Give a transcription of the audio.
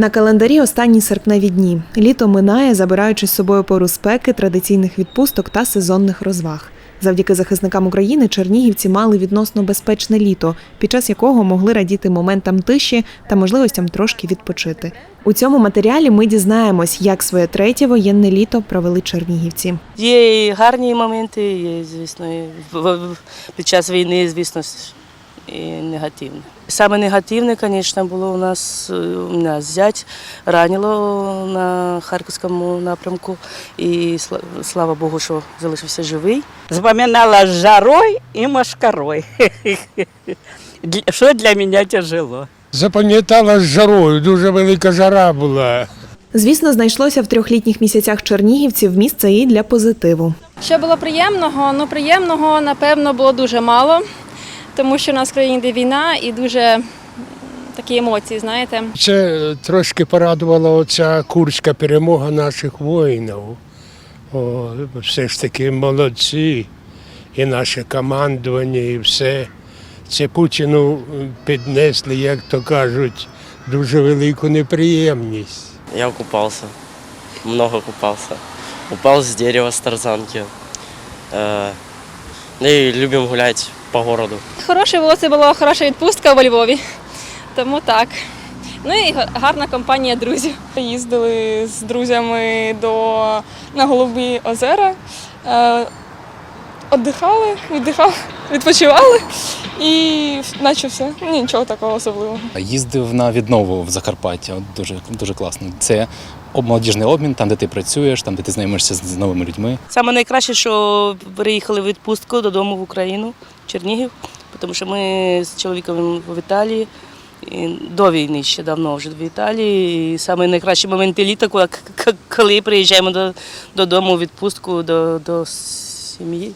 На календарі останні серпневі дні. Літо минає, забираючи з собою пору спеки, традиційних відпусток та сезонних розваг. Завдяки захисникам України чернігівці мали відносно безпечне літо, під час якого могли радіти моментам тиші та можливостям трошки відпочити. У цьому матеріалі ми дізнаємось, як своє третє воєнне літо провели чернігівці. Є і гарні моменти, є, звісно, і під час війни, звісно, і негативне. Саме негативне, звісно, було у нас, е, у нас зять ранило на Харківському напрямку. І слава Богу, що залишився живий. Вспоминала с жарой и мошкарой. Для- Что для меня тяжело. Запам'ятала з жарою, дуже велика жара була. Звісно, знайшлося в трьохлітніх місяцях чернігівців місце і для позитиву. Що було приємного? Ну, приємного, напевно, було дуже мало, тому що у нас в країні йде війна і дуже такі емоції, знаєте. Це е, трошки порадувала оця курська перемога наших воїнів. О, все ж таки молодці. І наше командування, і все. Це Путіну піднесли, як то кажуть, дуже велику неприємність. Я купался, много купался. Упал с дерева с тарзанки. Э, Ну и любим гулять по городу. Хороше було, це була хороша відпустка у Львові, тому так. Ну і гарна компанія друзів. Їздили з друзями до, на Голубі озера, е, віддихали, віддихали, відпочивали і наче все. Нічого такого особливого. Їздив на віднову в Закарпаття. Дуже дуже класно. Це молодіжний обмін, там, де ти працюєш, там, де ти знайомишся з, новими людьми. Саме найкраще, що переїхали в відпустку додому в Україну, в Чернігів, тому що ми з чоловіком в Італії. До війни ще давно вже в Італії. І саме найкращі моменти літа, коли- приїжджаємо до, додому у відпустку до, до сім'ї.